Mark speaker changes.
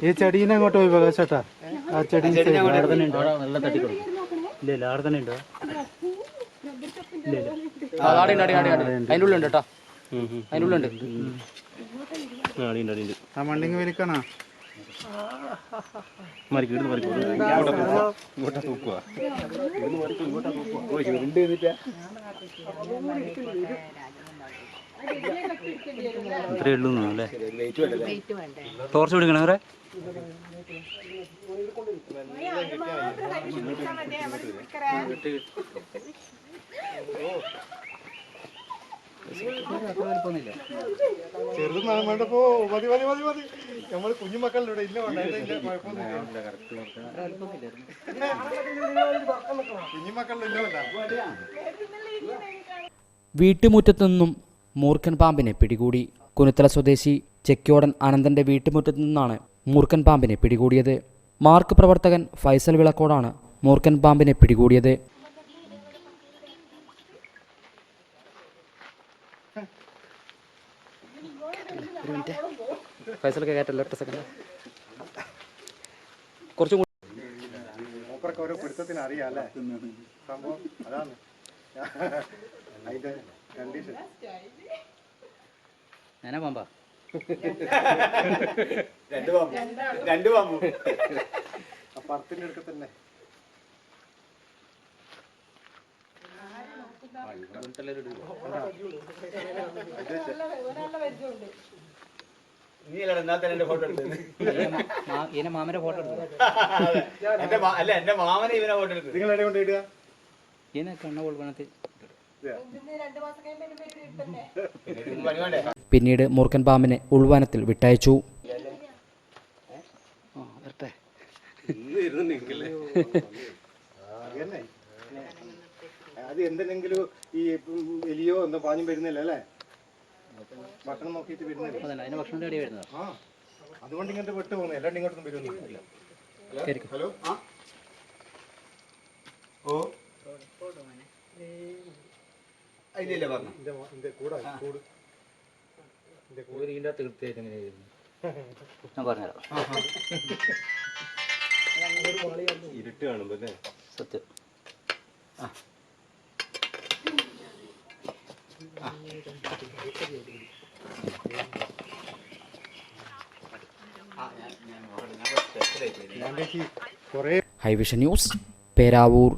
Speaker 1: ഈ ചെടീനെ അങ്ങോട്ട് പോയി പോകാം ചേട്ടാ ആ ചെടി
Speaker 2: ഉണ്ടോ? ഇല്ല ഇല്ല അവിടെ തന്നെ ഉണ്ടോ ഇല്ല ഇല്ല
Speaker 3: അതിന്റെ ഉള്ളുണ്ട് കേട്ടോ. അതിന്റെ ഉള്ളുണ്ട്
Speaker 2: അടിയുണ്ട് അടിയുണ്ട്
Speaker 1: ആ മണ്ണിങ് വലിക്കണോ?
Speaker 2: മറിക്കും ഇവിടുന്ന് മറിക്കും ഇങ്ങോട്ടാ തൂക്കുക ഇത്രേ ഉള്ളൂ അല്ലേ? ടോർച്ച് പിടിക്കണേ അവരെ.
Speaker 1: ചെറുത് വേണ്ടപ്പോ മതി മതി മതി മതി. നമ്മൾ കുഞ്ഞു മക്കളുടെ ഇവിടെ ഇല്ല കുഞ്ഞു മക്കളുടെ ഇല്ല വേണ്ട.
Speaker 3: വീട്ടുമുറ്റത്തു നിന്നും മൂർഖൻ പാമ്പിനെ പിടികൂടി. കുനുത്തല സ്വദേശി ചെക്കിയോടൻ അനന്തന്റെ വീട്ടുമുറ്റത്തു നിന്നാണ് മൂർഖൻ പാമ്പിനെ പിടികൂടിയത്. മാർക്ക് പ്രവർത്തകൻ ഫൈസൽ വിളക്കോടാണ് മൂർഖൻ പാമ്പിനെ പിടികൂടിയത്. ഫൈസലൊക്കെ കയറ്റല്ലോ ഒറ്റ സെക്കൻഡ് കുറച്ചും കൂടി
Speaker 1: ഓരോ പിടുത്തത്തിന് അറിയാം അല്ലേ? സംഭവം അതാണ്. അതിന്റെ കണ്ടീഷൻ
Speaker 3: ഞാനാ പാമ്പാ.
Speaker 1: ആ പടത്തിന്റെ അടുക്ക തന്നെ.
Speaker 3: ഇതിനെ മാമന്റെ ഫോട്ടോ എടുത്തു
Speaker 1: നിങ്ങൾ എവിടെ കൊണ്ട് ഇടുക
Speaker 3: ഇതിനെ കണ്ണ കൊള്ളുവണത്തിൽ പിന്നീട് മൂർഖൻ പാമ്പിനെ ഉൾവനത്തിൽ വിട്ടയച്ചു.
Speaker 1: അത് എന്തെങ്കിലും ഈ എലിയോ എന്തോ പാഞ്ഞും വരുന്നില്ല അല്ലേ? ഭക്ഷണം നോക്കിയിട്ട് വരുന്നില്ല.
Speaker 3: അതല്ല അതിന് ഭക്ഷണം റെഡി വരുന്നത്
Speaker 1: ആ അതുകൊണ്ട് ഇങ്ങോട്ട് വിട്ടു പോകുന്നു. എല്ലാണ്ട് ഇങ്ങോട്ടൊന്നും വരുന്നില്ല ഹലോ? ആ? ഇതിന്റെ
Speaker 3: എങ്ങനെ ഞാൻ പറഞ്ഞുതരാം
Speaker 2: ഇരുട്ട് കാണുമ്പോ അല്ലേ
Speaker 3: സത്യം
Speaker 1: കുറേ
Speaker 3: ഹൈവിഷൻ ന്യൂസ് പേരാവൂർ